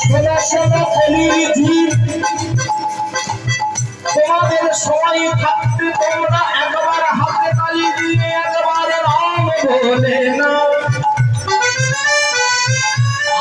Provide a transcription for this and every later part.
শোনো শোনো কলির জীব তোমাদের সবাই থাকতে তোমরা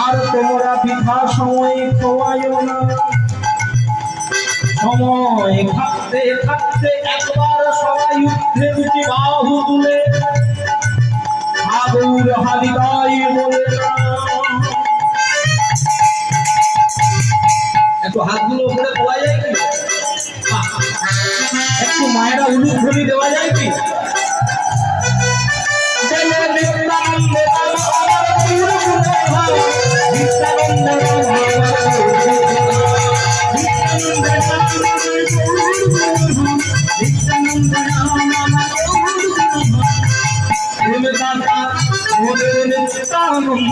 আর তোমরা বৃথা সময় খোয়াইও না সময় থাকতে থাকতে একবার সবাই উঠে দুটি বাহু তুলে হালিদাই বলে একটু হাতগুলো উপরে দেওয়া যায় কি? একটু মায়েরা ধরি দেওয়া যায় কি? হলেন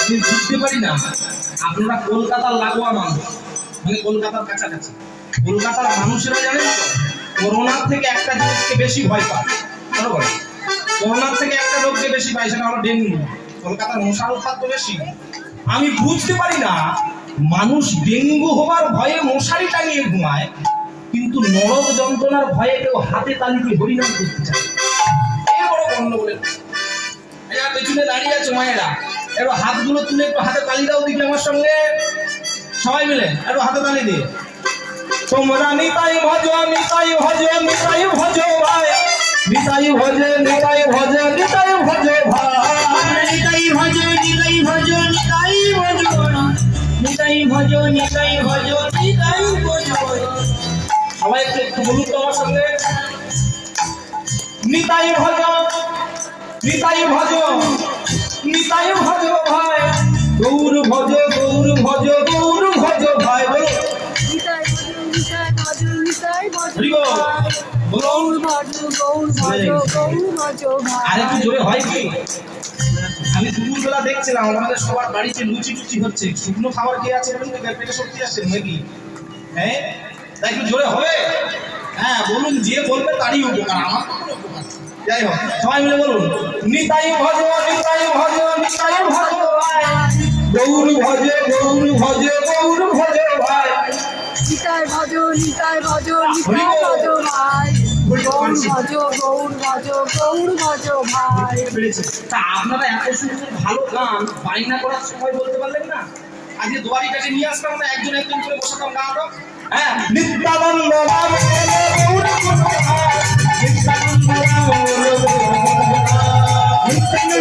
আমি বুঝতে পারি না। আপনারা কলকাতার লাগোয়া মানুষ। মানে কলকাতার কাছাকাছি। কলকাতার মানুষেরা জানেন তো, করোনার থেকে একটা জিনিসকে বেশি ভয় পায়। বলে করোনার থেকে একটা রোগকে বেশি পায়, সেটা হলো ডেঙ্গু। কলকাতার মশার উৎপাত তো বেশি। আমি বুঝতে পারি না, মানুষ ডেঙ্গু হবার ভয়ে মশারি টাঙিয়ে ঘুমায়, কিন্তু নরক যন্ত্রণার ভয়ে কেউ হাতে তালি দিয়ে হরিনাম করতে চায়। এ বড় গন্ডগোলের এরা পেছনে দাঁড়িয়ে আছে মায়েরা। একটু হাতগুলো তুলে একটু হাতে তালি দাও দিকে আমার সঙ্গে। সবাই মিলে একটু হাতে তালি দিয়ে। তোমরা নিতাই ভজ নিতাই ভজ নিতাই ভজ ভাই। নিতাই ভজ নিতাই ভজ নিতাই ভজ গৌর ভজ গৌর ভজ আর একটু জোরে হয় কি? আমি দুপুরবেলা দেখছিলাম আমাদের সবার বাড়িতে লুচি টুচি হচ্ছে। শুকনো খাবার খেয়ে আছে বলুন পেটে শক্তি আসছে নাকি? হ্যাঁ? তাই একটু জোরে হবে? হ্যাঁ বলুন যে বলবে তারই উপকার। আমার কোনো উপকার যাই হোক সবাই মিলে বলুন নিতাই ভজ নিতাই ভজ নিতাই ভজ ভাই। গৌর ভজে গৌর ভজে গৌর ভজে ভাই। নিতাই ভজ নিতাই ভজ নিতাই গৌর ভজ গৌর ভজ গৌর ভজ ভাই তা আপনারা এত সুন্দর ভালো গান বাইনা করার সময় বলতে পারলেন না আজকে দুয়ারিটাকে নিয়ে আসতাম না একজন একজন করে বসাতাম গানটা হ্যাঁ নিত্যানন্দ নিত্যানন্দ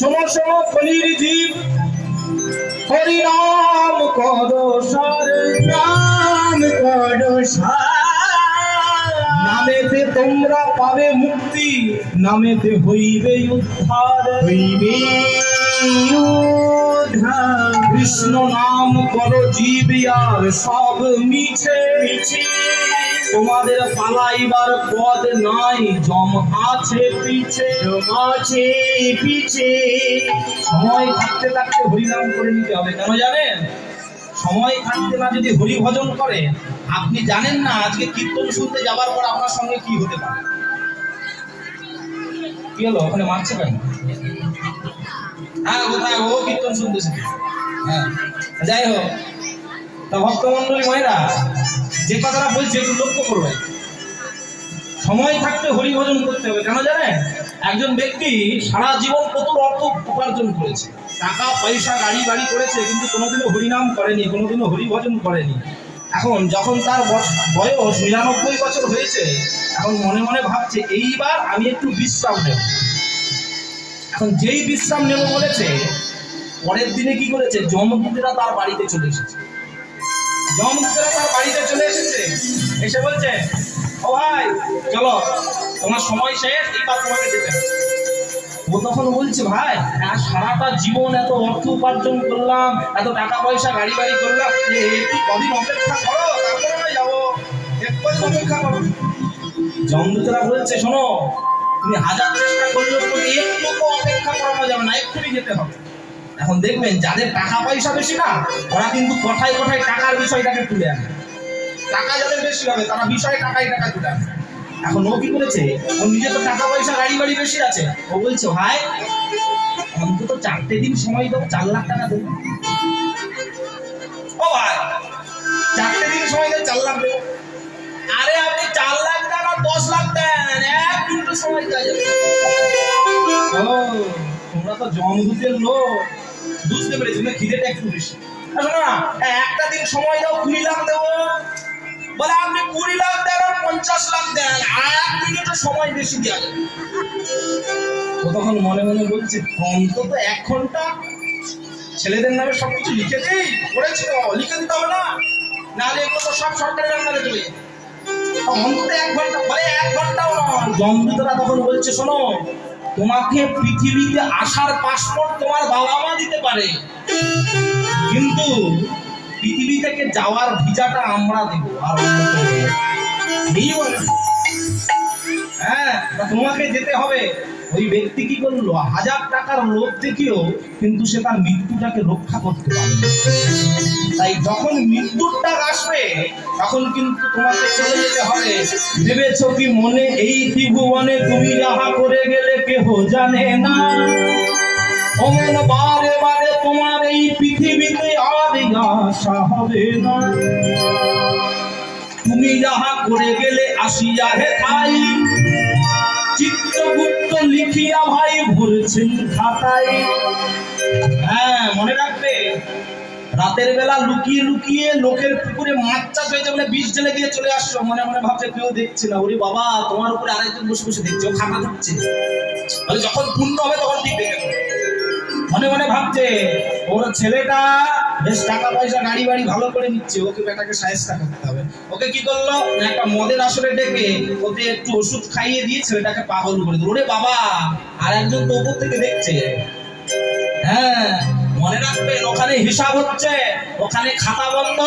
শোনো কলির জীব হরিনাম কর সারে রাম করো নামেতে তোমরা পাবে মুক্তি নামেতে হইবে উদ্ধার। হইবে কৃষ্ণ নাম করো জীব আর সব মিছে। মিছে। তোমাদের পালাইবার পদ নাই। জম আছে পিছে আছে পিছে। সময় থাকতে থাকতে হরিনাম করে নিতে হবে, কেন জানেন? সময় থাকতে না যদি হরি ভজন করে, আপনি জানেন না আজকে কীর্তন শুনতে যাবার পর আপনার সঙ্গে কি হতে পারে? কি হলো, ওখানে মারছে কেন? হ্যাঁ কোথায়? ও কীর্তন শুনতেছে হ্যাঁ যাই হোক। তা ভক্তমন্ডলী মায়েরা যে কথাটা বলছে একটু লক্ষ্য করবেন। সময় থাকতে হরি ভজন করতে হবে, কেন জানেন? একজন ব্যক্তি সারা জীবন কত অর্থ উপার্জন করেছে। টাকা, পয়সা, গাড়ি, বাড়ি করেছে, কিন্তু কোনোদিনও হরিনাম করেনি, কোনোদিনও হরিভজন করেনি। এখন যখন তার বয়স নিরানব্বই বছর হয়েছে, এখন মনে মনে ভাবছে, এইবার আমি একটু বিশ্রাম নেব। এখন যেই বিশ্রাম নেব বলেছে, পরের দিনে কি করেছে? জমদূতেরা তার বাড়িতে চলে এসেছে। জমদূতেরা তার বাড়িতে চলে এসেছে। এসে বলছে, ও ভাই, চলো, তোমার সময় শেষ, এবার তোমাকে যেতে ও তখন বলছে, ভাই সারাটা জীবন এত অর্থ উপার্জন করলাম, এত টাকা পয়সা গাড়ি বাড়ি করলাম একটু কদিন অপেক্ষা করো, তারপরে না যাব। একটু অপেক্ষা করো। জমদূতেরা বলছে, শোনো, তুমি হাজার চেষ্টা করলেও একটু অপেক্ষা করানো যাবে না, এক্ষুনি যেতে হবে। এখন দেখবেন যাদের টাকা পয়সা বেশি না, ওরা কিন্তু কোঠায় কোঠায় টাকার বিষয়টাকে তুলে আনে। টাকা যাদের বেশি হবে, তারা বিষয় টাকায় টাকা তুলে আনে। এখন ও কি করেছে? ও নিজে তো টাকা পয়সা, গাড়ি বাড়ি বেশি আছে। ও বলছে, ভাই, অন্তত চারটে দিন সময় দাও, চার লাখ টাকা দেবো। ও ভাই, চারটে দিন সময় দাও, চার লাখ দেবো। আরে আপনি চার লাখ টাকা দশ লাখ দেন, এক মিনিটের সময় দেওয়া যাবে। তোমরা তো জমদূতের লোক। বুঝতে পেরেছি না খিদেটা একটু বেশি। না, একটা দিন সময় দাও, কুড়ি লাখ দেবো। বলে, আপনি কুড়ি লাখ দেন আর পঞ্চাশ লাখ দেন। আর এক মিনিটের সময় বেশি দেওয়া যাবে তখন মনে মনে বলছে, অন্তত এক ঘণ্টা। ছেলেদের নামে সবকিছু লিখে দিই। করেছি তো, লিখে দিতে হবে না। নাহলে এগুলো তো সব সরকারের আন্ডারে চলে অন্তত এক ঘণ্টা, বলে, এক ঘন্টাও নয়। জমদূতরা তখন বলছে, শোনো তোমাকে পৃথিবীতে আসার পাসপোর্ট তোমার বাবা মা দিতে পারে কিন্তু পৃথিবী থেকে যাওয়ার ভিসাটা আমরা দেব, আর। হ্যাঁ তোমাকে যেতে হবে ওই ব্যক্তি কি করল? হাজার টাকার লোভ দেখিও কিন্তু সে তার মৃত্যুটাকে রক্ষা করতে পারবে তাই যখন মৃত্যুর ডাক আসবে, তখন কিন্তু তোমাকে চলে যেতে হবে। ভেবেছ কি মনে? এই ত্রিভুবনে তুমি যাহা করে গেলে কেহ জানে না। অমন বারে বারে তোমার এই পৃথিবীতে আর আশা হবে না। তুমি যাহা করে গেলে আসিয়া হে তাই চিত্রগুপ্ত লিখিয়া ভাই খাতায়। হ্যাঁ মনে রাখবে, রাতের বেলা লুকিয়ে লুকিয়ে লোকের পুকুরে মাছ চাষ হয়েছে বলে বিষ ঢেলে দিয়ে চলে আসছো মনে মনে ভাবছে, কেউ দেখছে না। ওরে বাবা, তোমার উপরে আরেকজন বসে বসে দেখছে, ও খাতা থাকছে বলে যখন পূর্ণ হবে, তখন ঠিক দেখে মনে মনে ভাবছে, ওর ছেলেটা বেশ টাকা পয়সা, গাড়ি বাড়ি ভালো করে নিচ্ছে, ওকে বেটাকে সাহেস্তা করতে ওকে কি করল? একটা মদের আসরে ডেকে ওকে একটু ওষুধ খাইয়ে দিয়ে ছেলেটাকে পাগল করে দিল। ওরে বাবা, আর একজন তো ওপর থেকে দেখছে। হ্যাঁ মনে রাখবেন, ওখানে হিসাব হচ্ছে, ওখানে খাতা বন্ধ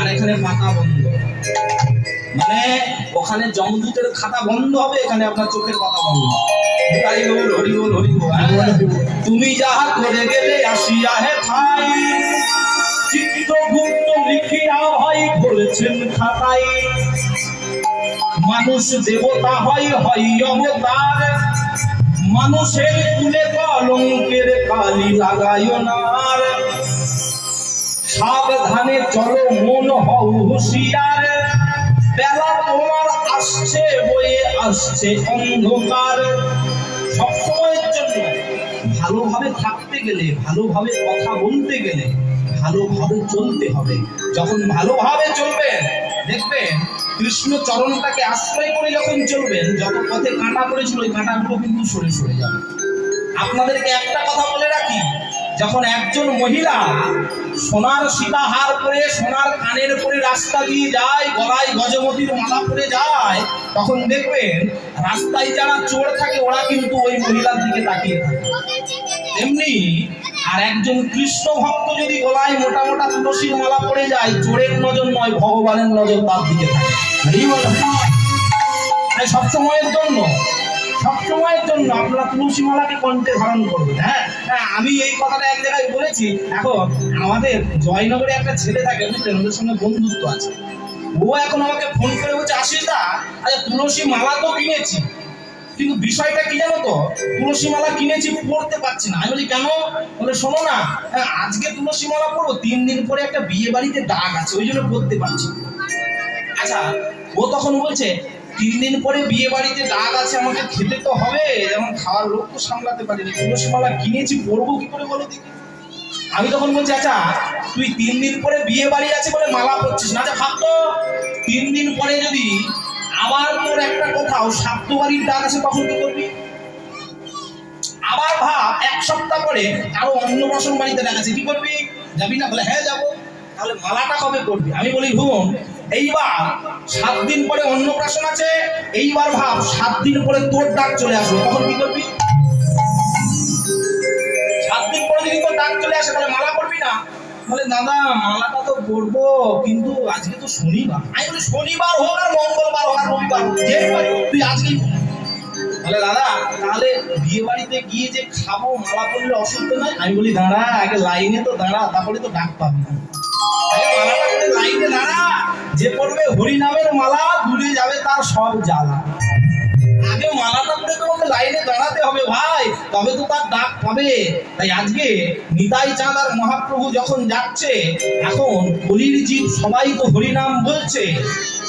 আর এখানে পাতা বন্ধ। মানে ওখানে জমদূতের খাতা বন্ধ হবে, এখানে আপনার চোখের পাতা বন্ধ। হ্যাঁ। তুমি যাহা করে গেলে আসিয়া হে ভাই চিত্রগুপ্ত লিখিয়া ভাই করেছেন খাতায় মানুষ দেবতা হয় হয় অবতার। মানুষের কুলে কলঙ্কের কালি লাগায় না সাবধানে চলো, মন হও হুঁশিয়ার। বেলা তোমার আসছে বয়ে আসছে অন্ধকার। সবসময়ের জন্য ভালোভাবে থাকতে গেলে, ভালোভাবে কথা বলতে গেলে ভালোভাবে চলতে হবে। যখন ভালোভাবে চলবেন, দেখবেন কৃষ্ণ চরণটাকে আশ্রয় করে যখন চলবেন, যত পথে কাঁটা পড়েছিল, ওই কাঁটাগুলো কিন্তু সরে সরে যাবে। আপনাদেরকে একটা কথা বলে রাখি, যখন একজন মহিলা সোনার সীতাহার পরে সোনার কানের পরে রাস্তা দিয়ে যায়, গলায় গজমতির মালা পরে যায়, তখন দেখবেন রাস্তায় যারা চোর থাকে, ওরা কিন্তু ওই মহিলার দিকে তাকিয়ে থাকে। তেমনি আর একজন কৃষ্ণ ভক্ত যদি গলায় মোটা মোটা তুলসীর মালা পড়ে যায়, চোরের নজর নয়, ভগবানের নজর তার দিকে থাকে। হরি বল। তাই সবসময়ের জন্য সবসময়ের জন্য আপনারা তুলসী মালাকে কণ্ঠে ধারণ করবেন হ্যাঁ? হ্যাঁ আমি এই কথাটা এক জায়গায় বলেছি। এখন আমাদের জয়নগরে একটা ছেলে থাকে, বুঝলেন? ওদের সঙ্গে বন্ধুত্ব আছে। ও এখন আমাকে ফোন করে বলছে আশিস দা আচ্ছা তুলসী মালা তো কিনেছি। কিন্তু বিষয়টা কি জানো তো? তুলসী মালা কিনেছি পড়তে পারছি না। আমি বলি কেন? বলে শোনো না হ্যাঁ, আজকে তুলসী মালা পড়ব তিন দিন পরে একটা বিয়ে বাড়িতে দাগ আছে ওই জন্য পড়তে পারছি আচ্ছা ও তখন বলছে তিন দিন পরে বিয়ে বাড়িতে দাগ আছে আমাকে খেতে তো হবে যেমন খাওয়ার লোক তো সামলাতে পারিনি। তুলসী মালা কিনেছি পরবো কি করে বলো দেখি? আমি তখন বলছি আচ্ছা তুই তিন দিন পরে বিয়ে বাড়ি আছে বলে মালা করছিস না? আচ্ছা ভাবতো তিন দিন পরে যদি আবার তোর একটা কোথাও বাড়ির ডাক আছে তখন কি করবি? আবার ভাব, এক সপ্তাহ পরে আরও অন্য অন্নপ্রাশন বাড়িতে ডাক আছে, কি করবি? যাবি না? বলে হ্যাঁ যাব। তাহলে মালাটা কবে করবি? আমি বলি ভুবন এইবার সাত দিন পরে অন্নপ্রাশন আছে, এইবার ভাব, সাত দিন পরে তোর ডাক চলে আসবে, তখন কি করবি? সাত দিন পরে যদি তোর ডাক চলে আসে, তাহলে মালা করবি না? বলে, দাদা, মালাটা তো কিন্তু আজকে তো শনিবার। আমি শনিবার হোক আর মঙ্গলবার হোক আর রবিবার তুই বলে, দাদা, তাহলে বিয়ে বাড়িতে গিয়ে যে খাব, মালা করলে অসুবিধা নয়? আমি বলি, দাঁড়া, আগে লাইনে তো দাঁড়া, তারপরে তো ডাক পাবি করে লাইনে দাঁড়া, যে পড়বে হরিনামের মালা দূরে যাবে তার সব জ্বালা। আগে মালাটা লাইনে দাঁড়াতে হবে ভাই, তবে তো তার ডাক পাবে। তাই আজকে নিতাই চাঁদ আর মহাপ্রভু যখন যাচ্ছে, এখন হরির জীব সবাই তো হরিনাম বলছে।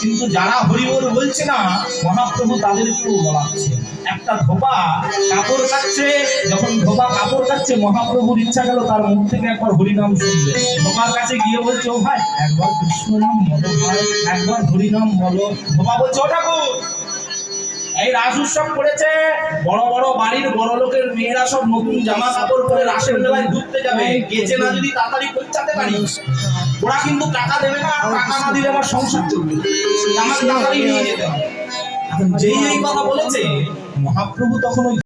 কিন্তু যারা হরিবল বলছে না, মহাপ্রভু তাদেরকেও বলাচ্ছে। একটা ধোপা কাপড় কাচ্ছে যখন ধোপা কাপড় কাচ্ছে মহাপ্রভুর ইচ্ছা গেল তার মুখ থেকে একবার হরিনাম শুনবে। ধোপার কাছে গিয়ে বলছে, ও ভাই, একবার কৃষ্ণ নাম বলো, ভাই, একবার হরিনাম বলো। ধোপা বলছে, ও ঠাকুর এই রাস উৎসব করেছে বড় বড় বাড়ির বড় লোকের মেয়েরা সব নতুন জামা কাপড় পরে রাসের মেলায় ঢুকতে যাবে। গেছে না যদি তাড়াতাড়ি পৌঁছাতে পারি। ওরা কিন্তু টাকা দেবে না টাকা না দিলে আমার সংসার চলবে। আমাকে তাড়াতাড়ি নিয়ে যেতে হবে। এখন যেই এই কথা বলেছে, মহাপ্রভু তখন ওই